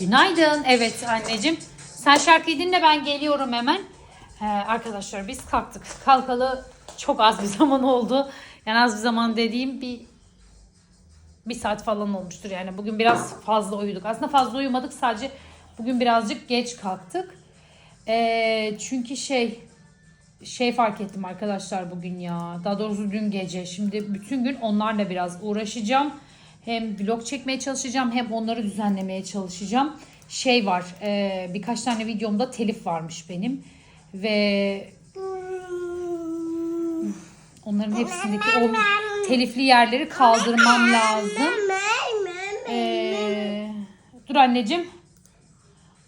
Günaydın. Evet anneciğim. Sen şarkıyı dinle ben geliyorum hemen. Ee, arkadaşlar biz kalktık. Kalkalı çok az bir zaman oldu. Yani az bir zaman dediğim bir bir saat falan olmuştur. Yani bugün biraz fazla uyuduk. Aslında fazla uyumadık. Sadece bugün birazcık geç kalktık. Ee, çünkü şey şey fark ettim arkadaşlar bugün ya. Daha doğrusu dün gece. Şimdi bütün gün onlarla biraz uğraşacağım. Hem vlog çekmeye çalışacağım hem onları düzenlemeye çalışacağım. Şey var e, birkaç tane videomda telif varmış benim. Ve onların hepsindeki o telifli yerleri kaldırmam lazım. Ee, dur anneciğim.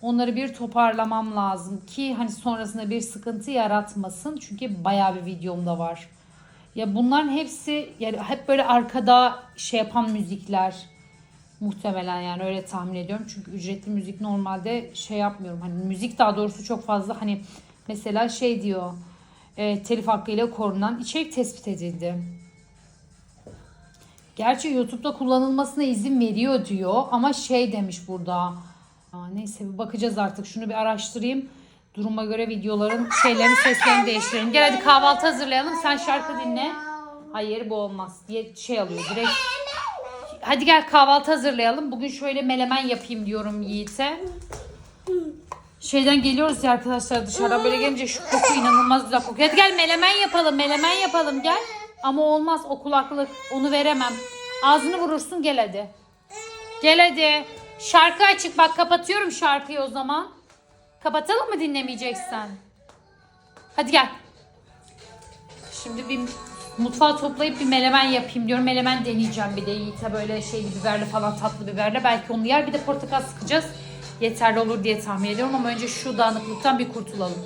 Onları bir toparlamam lazım ki hani sonrasında bir sıkıntı yaratmasın. Çünkü bayağı bir videomda var. Ya bunların hepsi yani hep böyle arkada şey yapan müzikler. Muhtemelen yani öyle tahmin ediyorum. Çünkü ücretli müzik normalde şey yapmıyorum. Hani müzik daha doğrusu çok fazla hani mesela şey diyor. E, telif hakkıyla korunan içerik tespit edildi. Gerçi YouTube'da kullanılmasına izin veriyor diyor ama şey demiş burada. Aa, neyse bir bakacağız artık. Şunu bir araştırayım. Duruma göre videoların şeylerini seslerini değiştirelim. Gel hadi kahvaltı hazırlayalım. Sen şarkı dinle. Hayır bu olmaz. Diye şey alıyor direkt. Hadi gel kahvaltı hazırlayalım. Bugün şöyle melemen yapayım diyorum Yiğit'e. Şeyden geliyoruz ya arkadaşlar dışarıdan böyle gelince şu koku inanılmaz güzel kokuyor. Hadi gel melemen yapalım melemen yapalım gel. Ama olmaz o kulaklık onu veremem. Ağzını vurursun gel hadi. Gel hadi. Şarkı açık bak kapatıyorum şarkıyı o zaman. Kapatalım mı dinlemeyeceksen? Hadi gel. Şimdi bir mutfağı toplayıp bir melemen yapayım diyorum. Melemen deneyeceğim bir de Yiğit'e böyle şeyli biberli falan tatlı biberle. Belki onu yer. Bir de portakal sıkacağız. Yeterli olur diye tahmin ediyorum ama önce şu dağınıklıktan bir kurtulalım.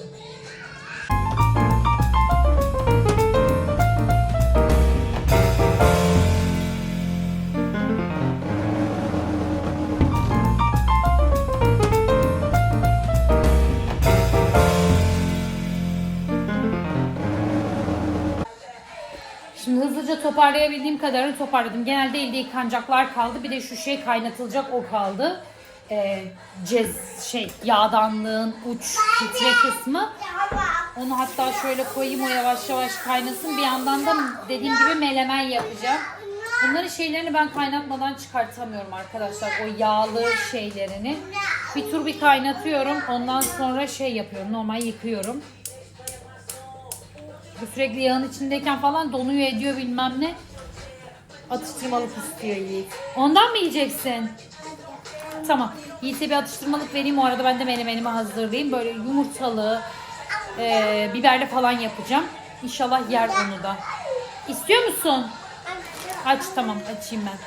Şimdi hızlıca toparlayabildiğim kadarını toparladım. Genelde elde yıkanacaklar kaldı. Bir de şu şey kaynatılacak o kaldı. Ee, cez şey yağdanlığın uç filtre kısmı. Onu hatta şöyle koyayım o yavaş yavaş kaynasın. Bir yandan da dediğim gibi melemen yapacağım. Bunların şeylerini ben kaynatmadan çıkartamıyorum arkadaşlar. O yağlı şeylerini. Bir tur bir kaynatıyorum. Ondan sonra şey yapıyorum. Normal yıkıyorum. Sürekli yağın içindeyken falan donuyor ediyor bilmem ne. Atıştırmalık istiyor Yiğit. Ondan mı yiyeceksin? Tamam. Yiğit'e bir atıştırmalık vereyim. O arada ben de menemenimi hazırlayayım. Böyle yumurtalı, e, biberli falan yapacağım. İnşallah yer onu da. İstiyor musun? Aç tamam açayım ben.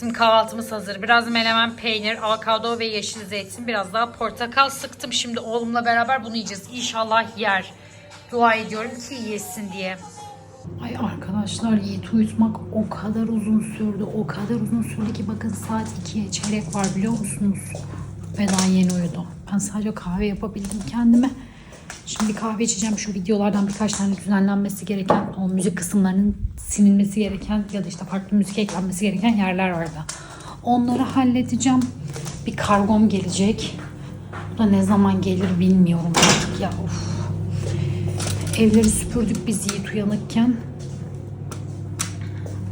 Şimdi kahvaltımız hazır. Biraz menemen peynir, avokado ve yeşil zeytin. Biraz daha portakal sıktım. Şimdi oğlumla beraber bunu yiyeceğiz. İnşallah yer. Dua ediyorum ki yesin diye. Ay arkadaşlar Yiğit uyutmak o kadar uzun sürdü. O kadar uzun sürdü ki bakın saat 2'ye çeyrek var biliyor musunuz? Ve daha yeni uyudu. Ben sadece kahve yapabildim kendime. Şimdi kahve içeceğim. Şu videolardan birkaç tane düzenlenmesi gereken, o müzik kısımlarının sinilmesi gereken ya da işte farklı müzik eklenmesi gereken yerler vardı. Onları halledeceğim. Bir kargom gelecek. Bu da ne zaman gelir bilmiyorum artık ya. Of. Evleri süpürdük biz Yiğit uyanıkken.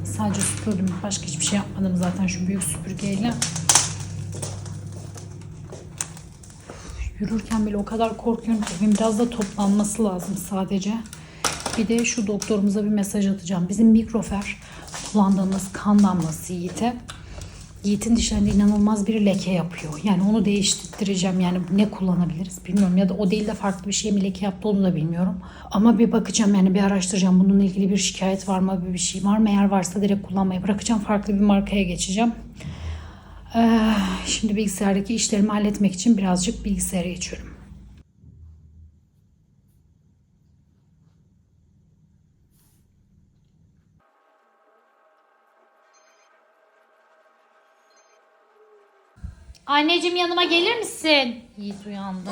Sadece süpürdüm. Başka hiçbir şey yapmadım zaten şu büyük süpürgeyle. Yürürken bile o kadar korkuyorum ki evin biraz da toplanması lazım sadece. Bir de şu doktorumuza bir mesaj atacağım. Bizim mikrofer kullandığımız kan damlası Yiğit'e. Yiğit'in dişlerinde inanılmaz bir leke yapıyor. Yani onu değiştireceğim. Yani ne kullanabiliriz bilmiyorum. Ya da o değil de farklı bir şey mi leke yaptı onu da bilmiyorum. Ama bir bakacağım yani bir araştıracağım. Bununla ilgili bir şikayet var mı bir şey var mı? Eğer varsa direkt kullanmayı bırakacağım. Farklı bir markaya geçeceğim. Ee, şimdi bilgisayardaki işlerimi halletmek için birazcık bilgisayara geçiyorum. Anneciğim yanıma gelir misin? Yiğit uyandı.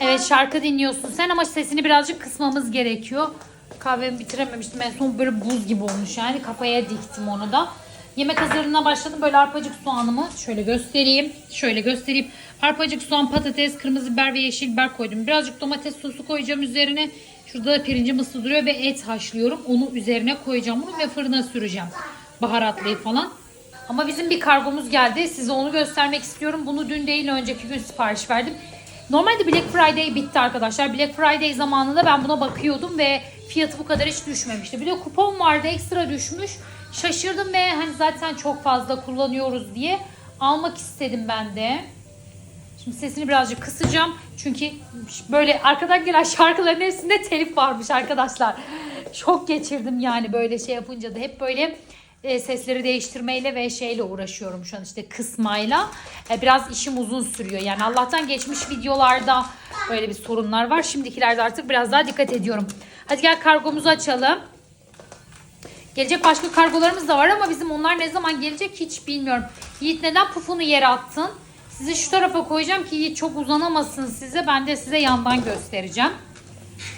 Evet şarkı dinliyorsun sen ama sesini birazcık kısmamız gerekiyor. Kahvemi bitirememiştim en son böyle buz gibi olmuş yani kafaya diktim onu da. Yemek hazırlığına başladım. Böyle arpacık soğanımı şöyle göstereyim. Şöyle göstereyim. Arpacık soğan, patates, kırmızı biber ve yeşil biber koydum. Birazcık domates sosu koyacağım üzerine. Şurada da pirincim ısı duruyor ve et haşlıyorum. Onu üzerine koyacağım bunu ve fırına süreceğim. Baharatlayıp falan. Ama bizim bir kargomuz geldi. Size onu göstermek istiyorum. Bunu dün değil önceki gün sipariş verdim. Normalde Black Friday bitti arkadaşlar. Black Friday zamanında ben buna bakıyordum ve fiyatı bu kadar hiç düşmemişti. Bir de kupon vardı ekstra düşmüş. Şaşırdım ve hani zaten çok fazla kullanıyoruz diye almak istedim ben de. Şimdi sesini birazcık kısacağım. Çünkü böyle arkadan gelen şarkıların hepsinde telif varmış arkadaşlar. Şok geçirdim yani böyle şey yapınca da hep böyle e, sesleri değiştirmeyle ve şeyle uğraşıyorum şu an işte kısmayla. E, biraz işim uzun sürüyor. Yani Allah'tan geçmiş videolarda böyle bir sorunlar var. Şimdikilerde artık biraz daha dikkat ediyorum. Hadi gel kargomuzu açalım. Gelecek başka kargolarımız da var ama bizim onlar ne zaman gelecek hiç bilmiyorum. Yiğit neden pufunu yere attın? Sizi şu tarafa koyacağım ki Yiğit çok uzanamasın size. Ben de size yandan göstereceğim.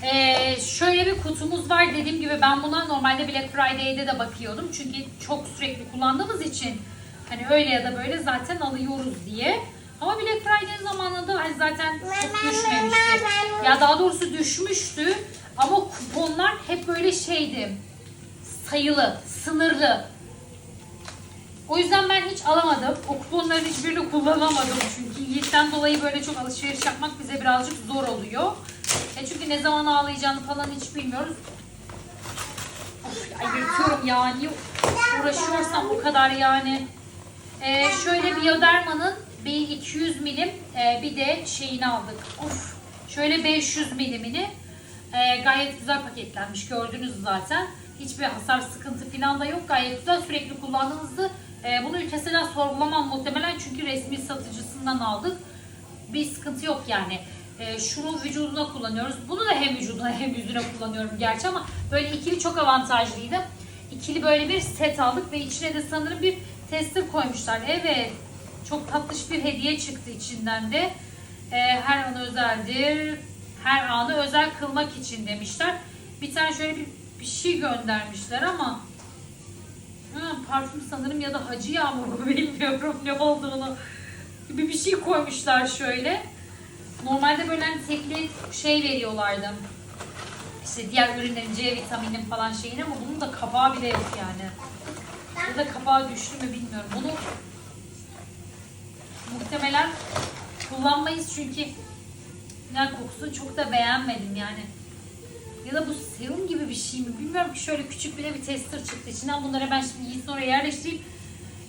Ee, şöyle bir kutumuz var. Dediğim gibi ben buna normalde Black Friday'de de bakıyordum. Çünkü çok sürekli kullandığımız için hani öyle ya da böyle zaten alıyoruz diye. Ama Black Friday zamanında hani zaten çok düşmemişti. Ya daha doğrusu düşmüştü. Ama kuponlar hep böyle şeydi. Sayılı, sınırlı. O yüzden ben hiç alamadım. O kuponların hiçbirini kullanamadım çünkü Yiğit'ten dolayı böyle çok alışveriş yapmak bize birazcık zor oluyor. E çünkü ne zaman ağlayacağını falan hiç bilmiyoruz. Of ya yırtıyorum ya. Niye uğraşıyorsam bu kadar yani. E, şöyle Bioderma'nın bir 200 milim e, bir de şeyini aldık. Of. Şöyle 500 milimini e, gayet güzel paketlenmiş. Gördünüz zaten. Hiçbir hasar sıkıntı falan da yok. Gayet güzel. Sürekli kullandığınızda e, bunu ülkesinden sorgulamam muhtemelen çünkü resmi satıcısından aldık. Bir sıkıntı yok yani. E, şunu vücuduna kullanıyoruz. Bunu da hem vücuduna hem yüzüne kullanıyorum gerçi ama böyle ikili çok avantajlıydı. İkili böyle bir set aldık ve içine de sanırım bir tester koymuşlar. Evet. Çok tatlış bir hediye çıktı içinden de. E, her an özeldir. Her anı özel kılmak için demişler. Bir tane şöyle bir, bir şey göndermişler ama Ha, parfüm sanırım ya da hacı yağmuru bilmiyorum ne olduğunu. Bir, bir şey koymuşlar şöyle. Normalde böyle hani tekli şey veriyorlardı. İşte diğer ürünlerin C vitaminin falan şeyini ama bunun da kapağı bile yok yani. Ya da kapağı düştü mü bilmiyorum. Bunu muhtemelen kullanmayız çünkü yani kokusunu çok da beğenmedim yani. Ya da bu serum gibi bir şey mi? Bilmiyorum ki şöyle küçük bile bir tester çıktı. İçinden bunları ben şimdi Yiğit'in oraya yerleştireyim.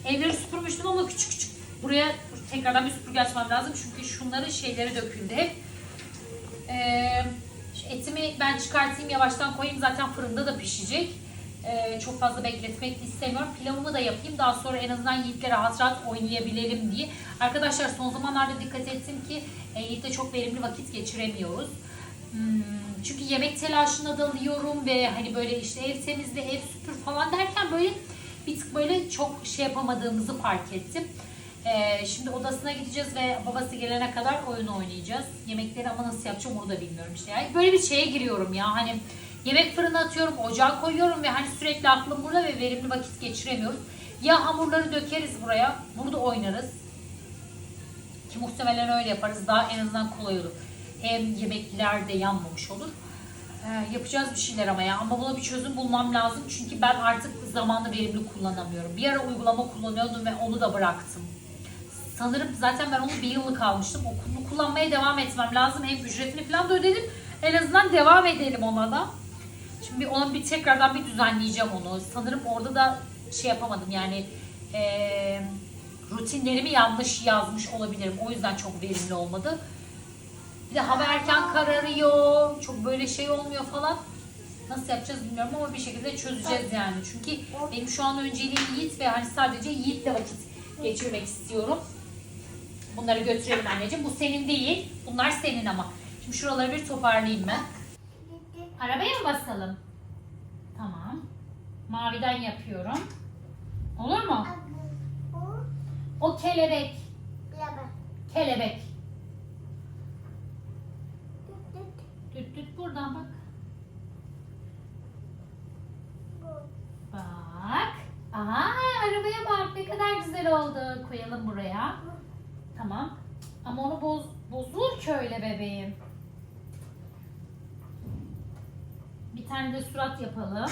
Evleri süpürmüştüm ama küçük küçük. Buraya tekrardan bir süpürge açmam lazım. Çünkü şunların şeyleri döküldü hep. Ee, etimi ben çıkartayım yavaştan koyayım. Zaten fırında da pişecek. Ee, çok fazla bekletmek istemiyorum. Pilavımı da yapayım. Daha sonra en azından Yiğit'le rahat rahat oynayabilelim diye. Arkadaşlar son zamanlarda dikkat ettim ki e, Yiğit'le çok verimli vakit geçiremiyoruz. Hmm, çünkü yemek telaşına dalıyorum ve hani böyle işte ev temizle, ev süpür falan derken böyle bir tık böyle çok şey yapamadığımızı fark ettim. Ee, şimdi odasına gideceğiz ve babası gelene kadar oyun oynayacağız. Yemekleri ama nasıl yapacağım onu da bilmiyorum işte. Yani böyle bir şeye giriyorum ya hani yemek fırına atıyorum, ocağa koyuyorum ve hani sürekli aklım burada ve verimli vakit geçiremiyoruz. Ya hamurları dökeriz buraya, burada oynarız. Ki muhtemelen öyle yaparız. Daha en azından kolay olur. Hem yemekler de yanmamış olur. Ee, yapacağız bir şeyler ama ya. Ama buna bir çözüm bulmam lazım. Çünkü ben artık zamanı verimli kullanamıyorum. Bir ara uygulama kullanıyordum ve onu da bıraktım. Sanırım zaten ben onu bir yıllık almıştım. Onu kullanmaya devam etmem lazım. Hem ücretini falan da ödedim. En azından devam edelim ona da. Şimdi onu bir tekrardan bir düzenleyeceğim onu. Sanırım orada da şey yapamadım yani eee rutinlerimi yanlış yazmış olabilirim. O yüzden çok verimli olmadı. Bir de hava erken kararıyor. Çok böyle şey olmuyor falan. Nasıl yapacağız bilmiyorum ama bir şekilde çözeceğiz yani. Çünkü benim şu an önceliğim Yiğit ve hani sadece Yiğit'le vakit geçirmek istiyorum. Bunları götürelim anneciğim. Bu senin değil. Bunlar senin ama. Şimdi şuraları bir toparlayayım ben. Arabaya mı basalım? Tamam. Maviden yapıyorum. Olur mu? O kelebek. Kelebek. Düt düt buradan bak. Bak. Aha arabaya güzel oldu. Koyalım buraya. Tamam. Ama onu boz, bozulur ki öyle bebeğim. Bir tane de surat yapalım.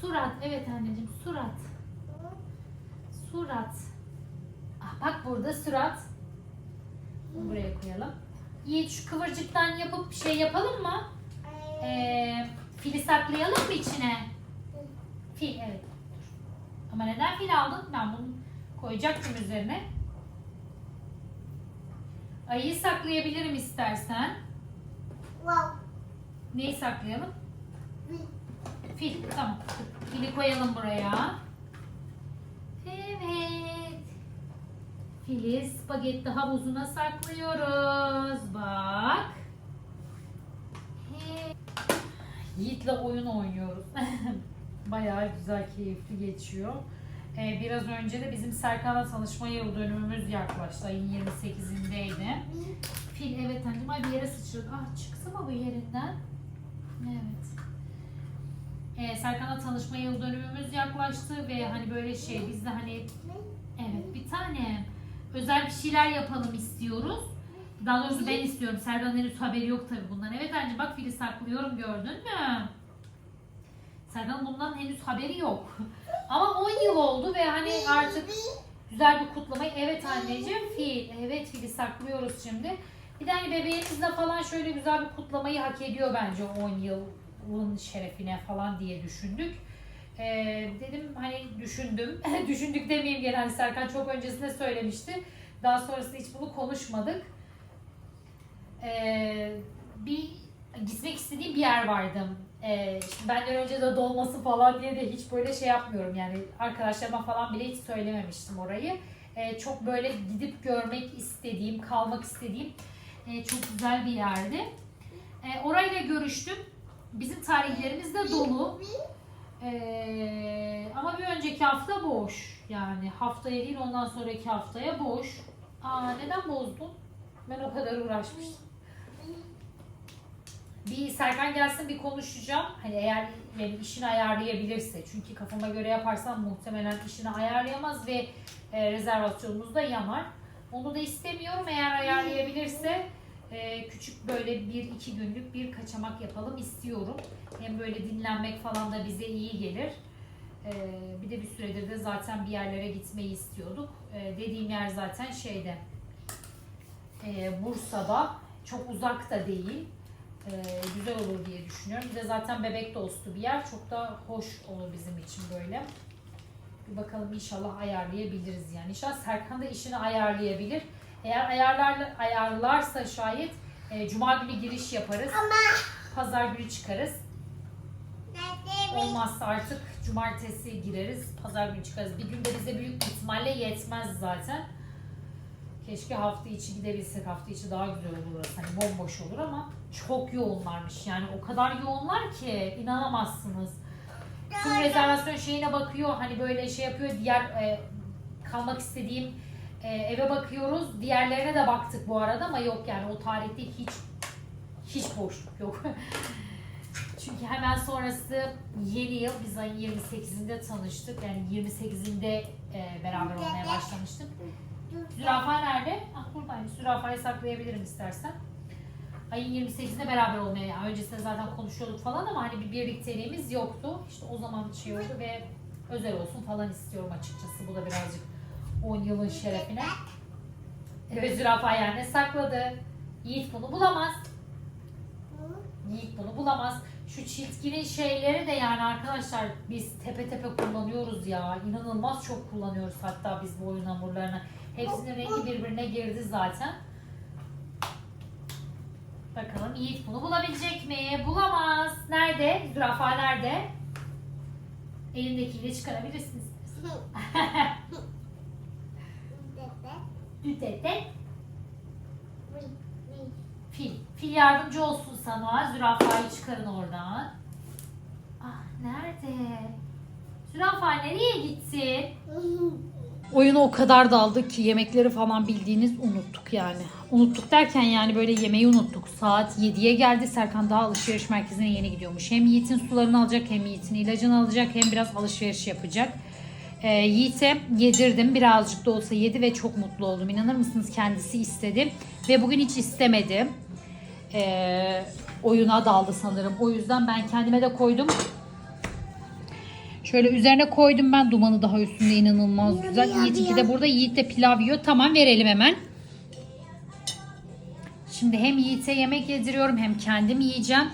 Surat. Evet anneciğim surat. Surat. Ah, bak burada surat. Buraya koyalım. Yiğit şu kıvırcıktan yapıp bir şey yapalım mı? Ee, fili saklayalım mı içine? Fil evet. Ama neden fil aldın? Ben bunu koyacaktım üzerine. Ayıyı saklayabilirim istersen. Wow. Neyi saklayalım? Fil. Tamam. Fili koyalım buraya. Evet. Fili spagetti havuzuna saklıyoruz. Bak. He- Yiğit'le oyun oynuyoruz. Bayağı güzel, keyifli geçiyor. Ee, biraz önce de bizim Serkan'la tanışma yıl dönümümüz yaklaştı. Ayın 28'indeydi. Fil evet anneciğim ay bir yere sıçradı. Ah çıktı mı bu yerinden? Evet. Ee, Serkan'la tanışma yıl dönümümüz yaklaştı ve hani böyle şey biz de hani evet bir tane özel bir şeyler yapalım istiyoruz. Daha doğrusu ben istiyorum. Serkan henüz haberi yok tabii bundan. Evet anneciğim bak fili saklıyorum gördün mü? Serkan'ın bundan henüz haberi yok. Ama 10 yıl oldu ve hani artık güzel bir kutlamayı. Evet anneciğim fil. Evet fili saklıyoruz şimdi. Bir de hani bebeğimizle falan şöyle güzel bir kutlamayı hak ediyor bence 10 yılın şerefine falan diye düşündük. Ee, dedim hani düşündüm. Düşündük demeyeyim gene hani Serkan çok öncesinde söylemişti. Daha sonrasında hiç bunu konuşmadık. Ee, bir gitmek istediğim bir yer vardı. Ee, şimdi benden önce de dolması falan diye de hiç böyle şey yapmıyorum yani arkadaşlarıma falan bile hiç söylememiştim orayı. Ee, çok böyle gidip görmek istediğim, kalmak istediğim e, çok güzel bir yerdi. E, orayla görüştüm. Bizim tarihlerimiz de dolu. Ee, ama bir önceki hafta boş. Yani haftaya değil ondan sonraki haftaya boş. Aa neden bozdun? Ben o kadar uğraşmıştım. Bir Serkan gelsin bir konuşacağım. Hani eğer yani işini ayarlayabilirse. Çünkü kafama göre yaparsam muhtemelen işini ayarlayamaz ve e, rezervasyonumuz da yanar. Onu da istemiyorum. Eğer ayarlayabilirse e, küçük böyle bir iki günlük bir kaçamak yapalım istiyorum. Hem böyle dinlenmek falan da bize iyi gelir. E, bir de bir süredir de zaten bir yerlere gitmeyi istiyorduk. E, dediğim yer zaten şeyde e, Bursa'da. Çok uzak da değil. E, güzel olur diye düşünüyorum. Bir de zaten bebek dostu bir yer. Çok da hoş olur bizim için böyle. Bir bakalım inşallah ayarlayabiliriz yani. İnşallah Serkan da işini ayarlayabilir. Eğer ayarlar, ayarlarsa şayet e, Cuma günü giriş yaparız. Ama Pazar günü çıkarız. Olmazsa artık cumartesi gireriz. Pazar günü çıkarız. Bir günde bize büyük ihtimalle yetmez zaten. Keşke hafta içi gidebilsek. Hafta içi daha güzel olur orası. Hani bomboş olur ama çok yoğunlarmış. Yani o kadar yoğunlar ki inanamazsınız. Tüm rezervasyon şeyine bakıyor. Hani böyle şey yapıyor. Diğer e, kalmak istediğim e, eve bakıyoruz. Diğerlerine de baktık bu arada ama yok yani o tarihte hiç hiç boşluk yok. Çünkü hemen sonrası yeni yıl biz ayın 28'inde tanıştık. Yani 28'inde e, beraber olmaya başlamıştık. Zürafa nerede? Ah buradaymış. Zürafayı saklayabilirim istersen. Ayın 28'inde beraber olmaya, yani öncesinde zaten konuşuyorduk falan ama hani bir birlikteliğimiz yoktu. İşte o zaman şey oldu ve özel olsun falan istiyorum açıkçası. Bu da birazcık 10 yılın şerefine. Evet zürafa yerine sakladı. Yiğit bunu bulamaz. Yiğit bunu bulamaz. Şu çizgili şeyleri de yani arkadaşlar biz tepe tepe kullanıyoruz ya. İnanılmaz çok kullanıyoruz hatta biz bu oyun hamurlarını. Hepsinin rengi birbirine girdi zaten. Bakalım Yiğit bunu bulabilecek mi? Bulamaz. Nerede? Zürafa nerede? Elindekiyle çıkarabilirsiniz. Düdete. Fil. Fil yardımcı olsun sana. Zürafayı çıkarın oradan. Ah nerede? Zürafa nereye gitti? Oyuna o kadar daldık ki yemekleri falan bildiğiniz unuttuk yani. Unuttuk derken yani böyle yemeği unuttuk. Saat 7'ye geldi. Serkan daha alışveriş merkezine yeni gidiyormuş. Hem Yiğit'in sularını alacak hem Yiğit'in ilacını alacak hem biraz alışveriş yapacak. Ee, Yiğit'e yedirdim. Birazcık da olsa yedi ve çok mutlu oldum. İnanır mısınız kendisi istedi. Ve bugün hiç istemedi. Ee, oyuna daldı sanırım. O yüzden ben kendime de koydum. Şöyle üzerine koydum ben dumanı daha üstünde inanılmaz güzel. Yiğit de burada Yiğit de pilav yiyor. Tamam verelim hemen. Şimdi hem Yiğit'e yemek yediriyorum hem kendim yiyeceğim.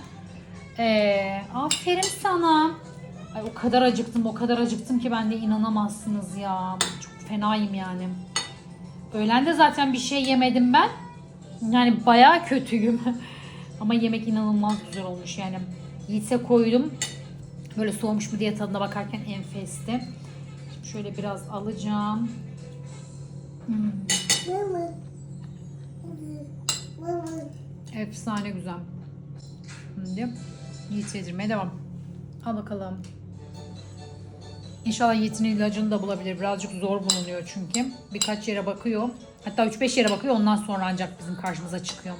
Ee, aferin sana. Ay o kadar acıktım o kadar acıktım ki ben de inanamazsınız ya. Çok fenayım yani. Öğlen de zaten bir şey yemedim ben. Yani bayağı kötüyüm. Ama yemek inanılmaz güzel olmuş yani. Yiğit'e koydum. Böyle soğumuş mu diye tadına bakarken enfesti. Şöyle biraz alacağım. Mama. Efsane güzel. Şimdi Yiğit yedirmeye devam. Al bakalım. İnşallah Yiğit'in ilacını da bulabilir. Birazcık zor bulunuyor çünkü. Birkaç yere bakıyor. Hatta 3-5 yere bakıyor ondan sonra ancak bizim karşımıza çıkıyor.